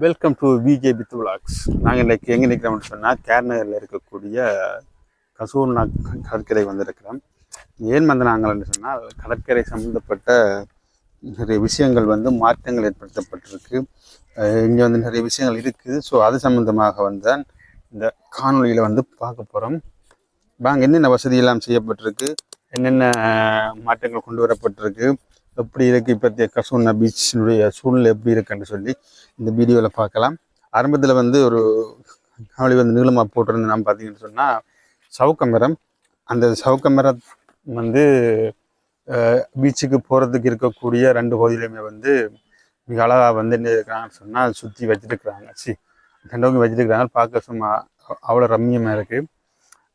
Welcome to VJ with vlogs நாங்கள் இன்றைக்கி எங்கே நிற்கிறோம்னு சொன்னால் கேர்நகரில் இருக்கக்கூடிய கசூர்னா கடற்கரை வந்திருக்கிறோம். ஏன் வந்து நாங்கள்னு சொன்னால் கடற்கரை சம்மந்தப்பட்ட நிறைய விஷயங்கள் வந்து மாற்றங்கள் ஏற்படுத்தப்பட்டிருக்கு. இங்கே வந்து நிறைய விஷயங்கள் இருக்குது. ஸோ அது சம்மந்தமாக வந்து இந்த காணொலியில் வந்து பார்க்க போகிறோம் வாங்க என்னென்ன வசதியெல்லாம் செய்யப்பட்டிருக்கு? என்னென்ன மாற்றங்கள் கொண்டு வரப்பட்டிருக்கு? எப்படி இருக்குது இப்போத்திய கசூர்னா பீச்சினுடைய சூழ்நிலை எப்படி இருக்குன்னு சொல்லி இந்த வீடியோவில் பார்க்கலாம். ஆரம்பத்தில் வந்து ஒரு காவலி வந்து நீளமாக போட்டிருந்து நம்ம பார்த்தீங்கன்னு சொன்னால் சவுக்கமரம் அந்த சவுக்கமரம் வந்து பீச்சுக்கு போகிறதுக்கு இருக்கக்கூடிய ரெண்டு பகுதியிலையுமே வந்து மிக அழகாக வந்து என்ன இருக்கிறாங்கன்னு சொன்னால் சுற்றி வச்சுருக்குறாங்க. சி ரெண்டவங்க வச்சுருக்குறாங்க. பார்க்க சும்மா அவ்வளோ ரம்மியமாக இருக்குது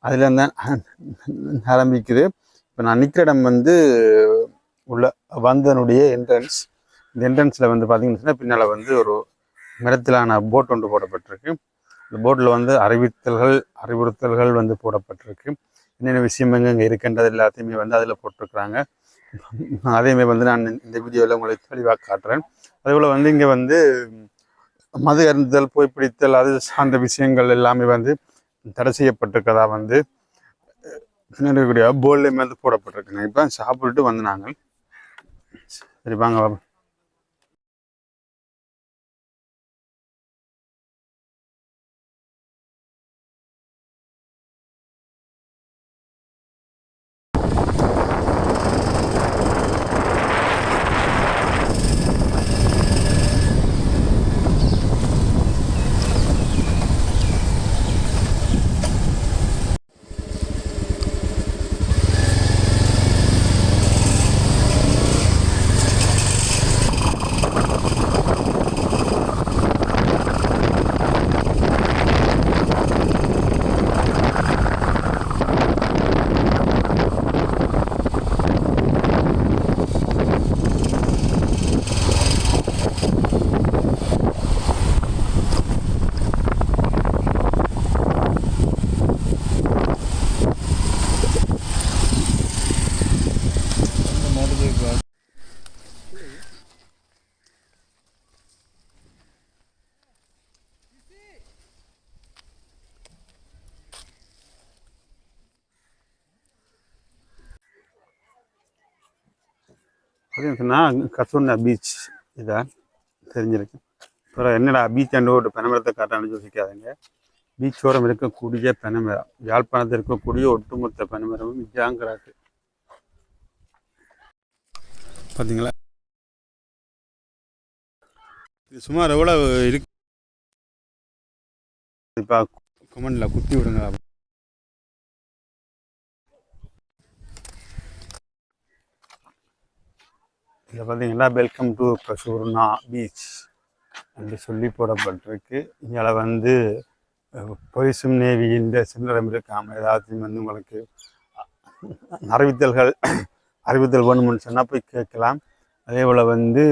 அதில் தான் ஆரம்பிக்குது. இப்போ நான் நிற்கிற இடம் வந்து உள்ள வந்தனுடைய என்ட்ரன்ஸ் இந்த என்ட்ரன்ஸில் வந்து பார்த்தீங்கன்னா பின்னால் வந்து ஒரு மரத்திலான போட் ஒன்று போடப்பட்டிருக்கு. இந்த போட்டில் வந்து அறிவித்தல்கள் அறிவுறுத்தல்கள் வந்து போடப்பட்டிருக்கு. என்னென்ன விஷயம் எங்கே இங்கே இருக்கின்றது எல்லாத்தையுமே வந்து அதில் போட்டிருக்கிறாங்க. அதேமாதிரி வந்து நான் இந்த வீடியோவில் உங்களுக்கு தெளிவாக காட்டுறேன். அதேபோல் வந்து இங்கே வந்து மது அருந்துதல் போய் பிடித்தல் அது சார்ந்த விஷயங்கள் எல்லாமே வந்து தடை செய்யப்பட்டிருக்கதா வந்து பின்னாடி இருக்கக்கூடிய போர்ட்லேயுமே வந்து போடப்பட்டிருக்குங்க. இப்போ சாப்பிட்டுட்டு வந்து நாங்கள் சரி வாங்க வா. பீச் இதான் தெரிஞ்சிருக்கு. அப்புறம் என்னடா பீச் அண்டு ஒரு பனைமரத்தை காட்டான்னு யோசிக்காதீங்க. பீச்சோரம் இருக்கக்கூடிய பெனமரம் யாழ்ப்பாணத்தில் இருக்கக்கூடிய ஒட்டுமொத்த பனைமரமும் இதாங்கிறாக்கு பார்த்தீங்களா இது சுமார் எவ்வளோ இருக்கு? இப்போ கமெண்டில் குத்தி விடுங்க. இதில் பார்த்தீங்கன்னா வெல்கம் டு கசூர்னா பீச் என்று சொல்லி போடப்பட்டிருக்கு. இதில் வந்து பொலிசும் நேவி இந்த சின்னரம் இருக்காமல் ஏதாச்சும் வந்து உங்களுக்கு அறிவித்தல்கள் அறிவித்தல் வேணும்னு சொன்னால் போய் கேட்கலாம். அதே போல் வந்து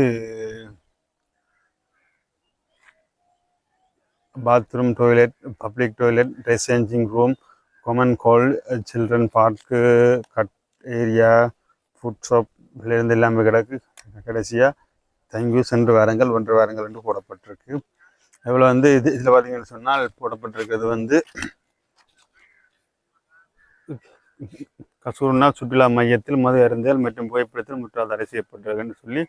bathroom toilet public toilet dress changing room common கோல் children park cut area food shop இருந்து இல்லாமல் கிடக்கு கடைசியாக தேங்க்யூ சென்று வாரங்கள் ஒன்று வாரங்கள் என்று போடப்பட்டிருக்கு. அதுபோல் வந்து இது இதில் பார்த்தீங்கன்னு சொன்னால் போடப்பட்டிருக்கிறது வந்து கசூர்னா சுற்றுலா மையத்தில் மது அருந்தல் மற்றும் புகைப்படத்தில் முற்றால் தடை செய்யப்பட்டிருக்குன்னு சொல்லி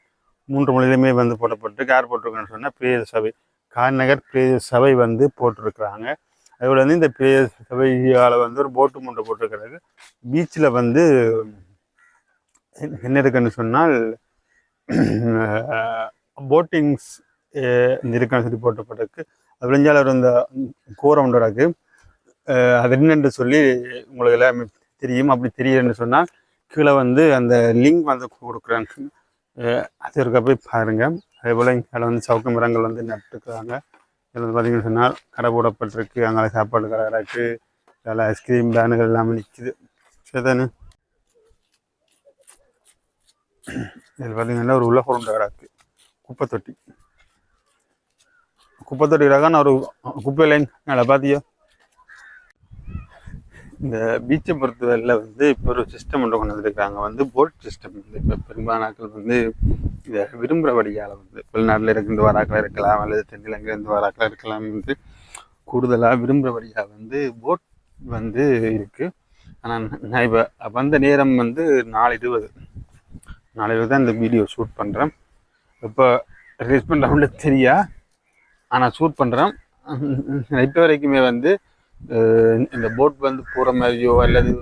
மூன்று மொழியிலுமே வந்து போடப்பட்டிருக்கு. யார் போட்டிருக்குன்னு சொன்னால் பிரேத சபை கார்நகர் பிரேத சபை வந்து போட்டிருக்கிறாங்க. அதுபோல் வந்து இந்த பிரேத சபையால் வந்து ஒரு போட்டு மூட்டை போட்டிருக்கிறாரு பீச்சில் வந்து என்ன இருக்குன்னு சொன்னால் போட்டிங்ஸ் இருக்குன்னு சொல்லி போட்டப்பட்டிருக்கு அது விளைஞ்சால் இந்த கோரம் ஒன்று அது. என்னென்று சொல்லி உங்களுக்கு எல்லாமே தெரியும். அப்படி தெரியலன்னு சொன்னால் கீழே வந்து அந்த லிங்க் வந்து கொடுக்குறாங்க. அது இருக்க போய் பாருங்கள் அதே போல் இங்கே வந்து சவுக்கு மரங்கள் வந்து நட்டுருக்குறாங்க. இதில் வந்து பார்த்தீங்கன்னு சொன்னால் கடை போடப்பட்டிருக்கு. அங்கே சாப்பாடு கடை கிடக்கு. அதில் ஐஸ்கிரீம் பேனுகள் எல்லாமே நிற்கிது சரிதானே? இதில் பார்த்தீங்கன்னா ஒரு உள்ள உருண்டை கிடக்கு. குப்பை தொட்டி குப்பை தொட்டி கிடக்கான ஒரு குப்பை லைன் அதை பார்த்தியோ இந்த பீச்சை பொறுத்தவரையில் வந்து இப்போ ஒரு சிஸ்டம் ஒன்று கொண்டு வந்துருக்காங்க. வந்து போட் சிஸ்டம் வந்து இப்போ பெரும்பாலான நாட்கள் வந்து இதை விரும்புகிறபடியால் வந்து வெளிநாட்டில் இருந்து வராக்கள் இருக்கலாம் அல்லது தென்னிலங்கிலிருந்து வராக்கள் இருக்கலாம் வந்து கூடுதலாக விரும்புகிறபடியாக வந்து போட் வந்து இருக்குது ஆனால் நான் இப்போ வந்த நேரம் வந்து நாலு இருபது. நாளையில் தான் இந்த வீடியோ ஷூட் பண்ணுறேன் இப்போ ரிலீஸ் பண்ணுறவங்கள தெரியா? ஆனால் ஷூட் பண்ணுறேன் இப்போ வரைக்குமே வந்து இந்த போட் வந்து போகிற மாதிரியோ அல்லது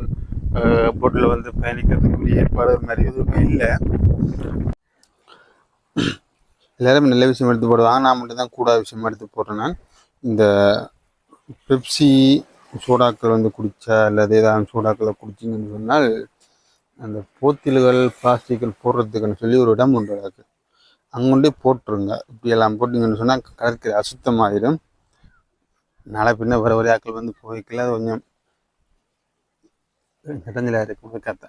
போட்டில் வந்து பயணிக்கிறதுக்குரிய ஏற்பாடு மாதிரி எதுவுமே இல்லை. எல்லோரும் நல்ல விஷயம் எடுத்து போடுவாங்க. நான் மட்டும் தான் கூடாத எடுத்து போடுறேன் நான். இந்த பெப்சி சோடாக்கள் வந்து குடித்தா அல்லது ஏதாவது சோடாக்களை குடிச்சிங்கன்னு சொன்னால் அந்த போத்தில்கள் பிளாஸ்டிக்கள் போடுறதுக்குன்னு சொல்லி ஒரு இடம் உண்டு அதுக்கு அங்கொண்டே போட்டுருங்க இப்படி எல்லாம் போட்டிங்கன்னு சொன்னால் கடற்கரை அசுத்தமாயிடும் நாளை பின்ன வர வரையாக்கள் வந்து போய்க்கல அது கொஞ்சம் இடஞ்சலாக இருக்கும் கதை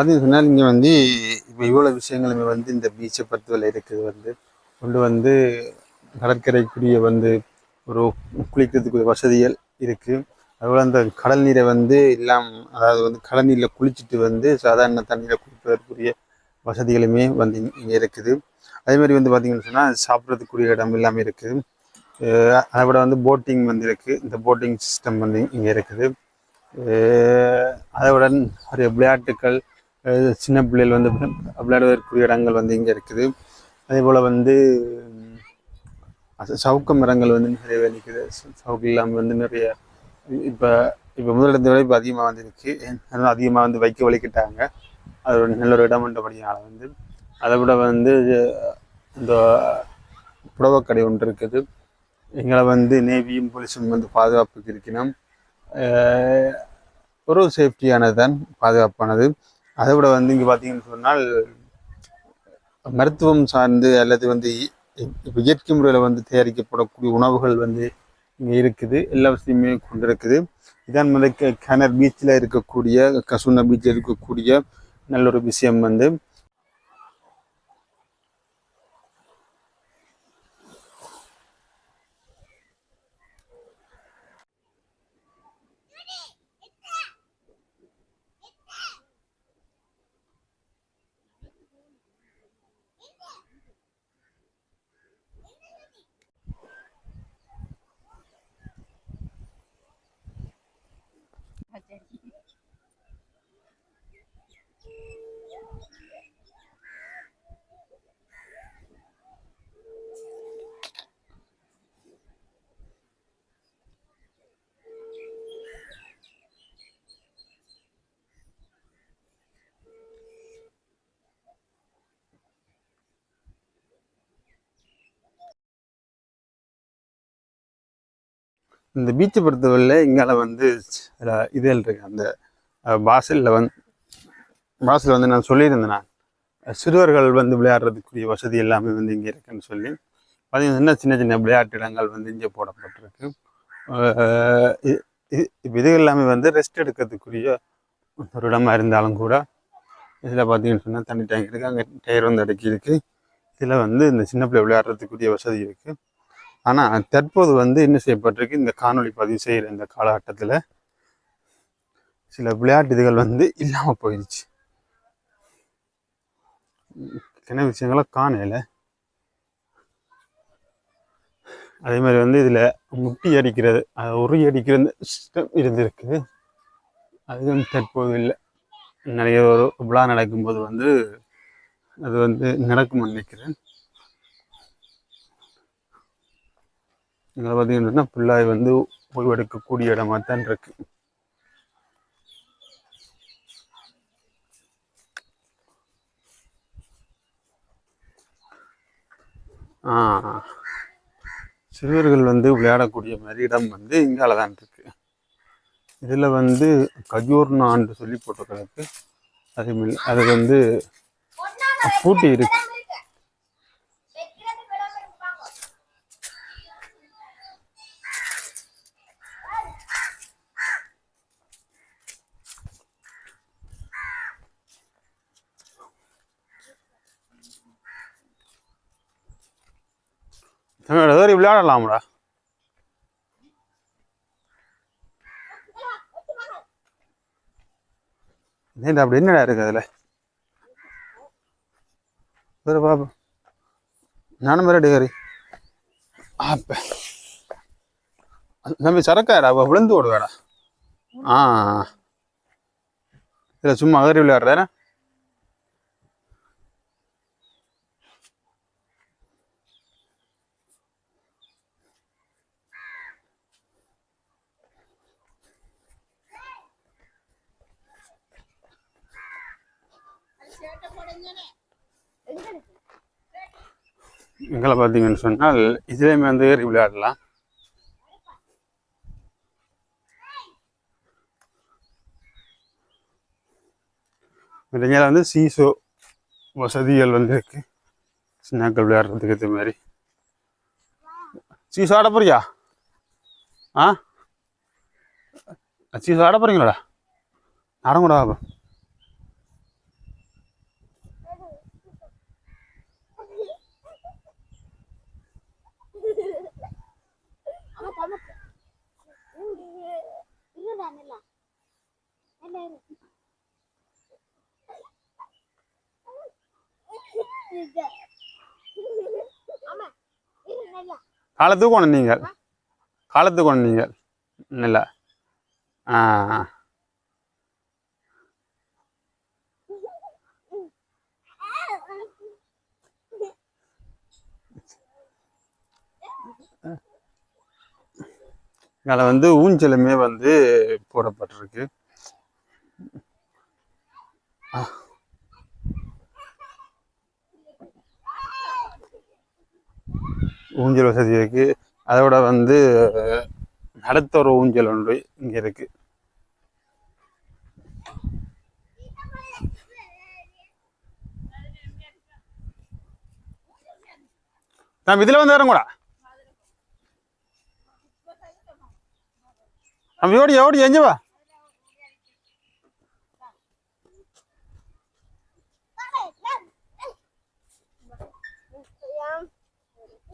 பார்த்தீங்கன்னு சொன்னால் இங்கே வந்து இப்போ இவ்வளோ விஷயங்களுமே வந்து இந்த பீச்சை பொறுத்தவரை இருக்குது வந்து. கொண்டு வந்து கடற்கரைக்குரிய வந்து ஒரு குளிக்கிறதுக்குரிய வசதிகள் இருக்குது அதுபோல் அந்த கடல் நீரை வந்து எல்லாம் அதாவது வந்து கடல் நீரில் குளிச்சுட்டு வந்து சாதாரண தண்ணியில் குளிப்பதற்குரிய வசதிகளுமே வந்து இங்கே இருக்குது. அதே மாதிரி வந்து பார்த்திங்கன்னு சொன்னால் சாப்பிட்றதுக்குரிய இடம் எல்லாமே இருக்குது அதை விட வந்து போட்டிங் வந்து இருக்குது இந்த போட்டிங் சிஸ்டம் வந்து இங்கே இருக்குது. அதை விட நிறைய விளையாட்டுக்கள் சின்ன பிள்ளைகள் வந்து விளையாடுவதற்குரிய இடங்கள் வந்து இங்கே இருக்குது. அதே போல் வந்து சவுக்க சவுக்கு மரங்கள் வந்து நிறையவே நிற்குது சவுக்கு இல்லாமல் வந்து நிறைய இப்போ இப்போ முதலிடத்தை விட இப்போ அதிகமாக வந்துருக்கு. அதனால் அதிகமாக வந்து வைக்க வலிக்கிட்டாங்க. அது ஒரு நல்ல ஒரு இடம் என்றபடியால் வந்து. அதை விட வந்து இந்த புடவைக்கடை ஒன்று இருக்குது. எங்களை வந்து நேவியும் போலீஸும் வந்து பாதுகாப்புக்கு இருக்கணும். ஒரு சேஃப்டியானது தான் பாதுகாப்பானது. அதை விட வந்து இங்கே பார்த்தீங்கன்னு சொன்னால் மருத்துவம் சார்ந்து அல்லது வந்து இ- இப்போ இயற்கை முறையில் வந்து தயாரிக்கப்படக்கூடிய உணவுகள் வந்து இங்கே இருக்குது. எல்லா வசதியுமே கொண்டிருக்குது. இதான் வந்து க- கிணறு பீச்சில் இருக்கக்கூடிய கசுனா பீச்சில் இருக்கக்கூடிய நல்ல ஒரு விஷயம் வந்து. இந்த பீச்சை பொறுத்தவரையில் இங்கால வந்து சில இருக்கு. அந்த வாசலில் வந்து வாசலில் வந்து நான் சொல்லியிருந்தேன் நான். சிறுவர்கள் வந்து விளையாடுறதுக்குரிய வசதி எல்லாமே வந்து இங்கே இருக்குன்னு சொல்லி. பார்த்தீங்கன்னா சின்ன சின்ன விளையாட்டு இடங்கள் வந்து இங்கே போடப்பட்டிருக்கு. அஹ் இது எல்லாமே வந்து ரெஸ்ட் எடுக்கிறதுக்குரிய ஒரு இடமா இருந்தாலும் கூட இதில் பார்த்தீங்கன்னு சொன்னால் தண்ணி டேங்க் இருக்குது அங்கே டயர் வந்து அடக்கி இருக்குது இதில் வந்து இந்த சின்ன பிள்ளை விளையாடுறதுக்குரிய வசதி இருக்குது ஆனால் தற்போது வந்து என்ன செய்யப்பட்டிருக்கு? இந்த காணொளி பதிவு செய்கிற இந்த காலகட்டத்தில் சில விளையாட்டு இதுகள் வந்து இல்லாமல் போயிடுச்சு. என்ன விஷயங்களை காணல. அதே மாதிரி வந்து இதில் முட்டி அடிக்கிறது அது உரி அடிக்கிற சிஸ்டம் இருந்திருக்கு. அது வந்து தற்போது இல்லை. நிறைய ஒரு விழா நடக்கும்போது வந்து அது வந்து நடக்கும் நினைக்கிறேன். இதில் பார்த்தீங்கன்னா பிள்ளாய் வந்து ஓய்வெடுக்கக்கூடிய இடமா தான் இருக்கு. ஆ சிறுவர்கள் வந்து விளையாடக்கூடிய மாதிரி இடம் வந்து இங்கால தான் இருக்கு. இதில் வந்து கஜூர்னான்னு சொல்லி போட்டிருக்கிறது அது அது வந்து பூட்டி இருக்கு. ஏறி விளையாடலாம்டா. என்னடா அப்படி என்னடா இருக்கு அதில்? வேறு பாபு நானும் வேற டேரி ஆப்ப தம்பி சரக்காடா விழுந்து ஓடுவாடா. ஆ இல்லை சும்மா அகறி விளையாடுறேன் எங்களை பார்த்தீங்கன்னு சொன்னால் இதுலேயுமே வந்து ஏறி விளையாடலாம். இதில் வந்து சீசோ வசதிகள் வந்து இருக்கு. சின்னாக்கள் விளையாடுறதுக்கு ஏற்ற மாதிரி. சீசோ ஆட போறியா? ஆ? சீசோ ஆட போறீங்களாடா? ஆடங்கூடா அப்போ காலத்துக்கு கொண்டு நீங்கள்? காலத்துக்கு கொண்டு நீங்கள்? இல்லை. ஆ அதில் வந்து ஊஞ்சலுமே வந்து போடப்பட்டிருக்கு. ஊஞ்சல் வசதி இருக்கு. அதோட வந்து நடத்துகிற ஊஞ்சல் ஒன்று இங்கே இருக்கு. நான் இதில் வந்து வரேன் கூட நம்ம ஓடி ஓடி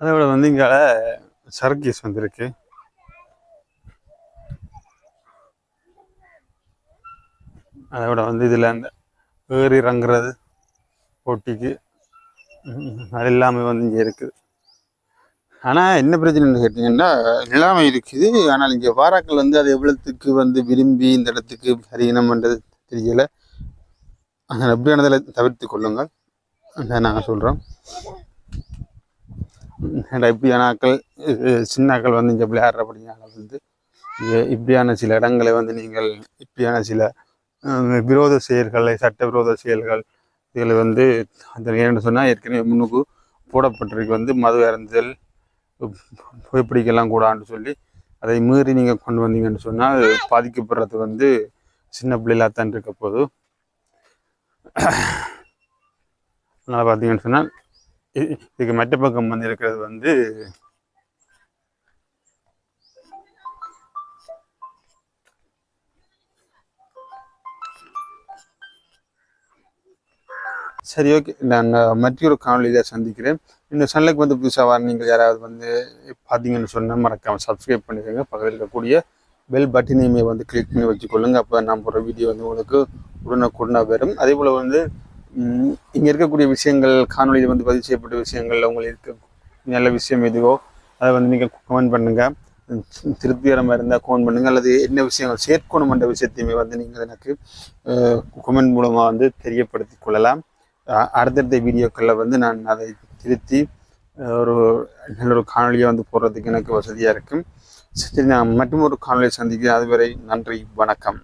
அதை அதோட வந்து இங்கே சர்க்கீஸ் வந்திருக்கு. அதோட வந்து இதில் அந்த ஏறி இறங்குறது போட்டிக்கு. அது எல்லாமே வந்து இங்கே இருக்குது. ஆனால் என்ன பிரச்சனைன்னு கேட்டிங்கன்னா நிலைமை இருக்குது. ஆனால் இங்கே வாராக்கள் வந்து அது எவ்வளோத்துக்கு வந்து விரும்பி இந்த இடத்துக்கு அறியணும்ன்றது தெரியலை. அதனால் எப்படியானதில் தவிர்த்து கொள்ளுங்கள். அதை நாங்கள் சொல்கிறோம் இப்படியானாக்கள் ஆக்கள் சின்ன ஆக்கள் வந்து இங்கே விளையாடுறபடியாக்கள் வந்து இப்படியான சில இடங்களை வந்து நீங்கள் இப்படியான சில விரோத செயல்களை சட்டவிரோத செயல்கள் இதில் வந்து அந்த ஏன்னு சொன்னால் ஏற்கனவே முன்னுக்கு போடப்பட்டிருக்கு. வந்து மது அருந்துதல் புகைப்பிடிக்கலாம் கூடாதுன்னு சொல்லி அதை மீறி நீங்கள் கொண்டு வந்தீங்கன்னு சொன்னால் பாதிக்கப்படுறது வந்து சின்ன பிள்ளைகளாக தான் இருக்க போதும் அதனால் பார்த்தீங்கன்னு சொன்னால் இதுக்கு மெட்ட பக்கம் வந்து இருக்கிறது வந்து சரி ஓகே நான் மற்றொரு காணொலியில் சந்திக்கிறேன். இந்த சேனலுக்கு வந்து புதுசாக வர நீங்கள் யாராவது வந்து பார்த்தீங்கன்னு சொன்னால் மறக்காமல் சப்ஸ்கிரைப் பண்ணிக்கோங்க. பக்கத்தில் இருக்கக்கூடிய பெல் பட்டனையுமே வந்து கிளிக் பண்ணி வச்சுக்கொள்ளுங்க. அப்போ நான் போகிற வீடியோ வந்து உங்களுக்கு உடனுக்குடனாக வரும். அதே போல் வந்து இங்கே இருக்கக்கூடிய விஷயங்கள் காணொலியில் வந்து பதிவு செய்யப்பட்ட விஷயங்கள் உங்களுக்கு இருக்க நல்ல விஷயம் எதுவோ அதை வந்து நீங்கள் கமெண்ட் பண்ணுங்கள் திருப்திகரமாக இருந்தால் கமெண்ட் பண்ணுங்கள் அல்லது என்ன விஷயங்கள் சேர்க்கணும் என்ற விஷயத்தையுமே வந்து நீங்கள் எனக்கு கமெண்ட் மூலமாக வந்து தெரியப்படுத்தி கொள்ளலாம். அடுத்தடுத்த வீடியோக்களில் வந்து நான் அதை திருத்தி ஒரு நல்ல ஒரு காணொலியை வந்து போடுறதுக்கு எனக்கு வசதியாக இருக்கும். சரி நான் மற்றும் ஒரு காணொலியை சந்திக்கிறேன். அதுவரை நன்றி வணக்கம்.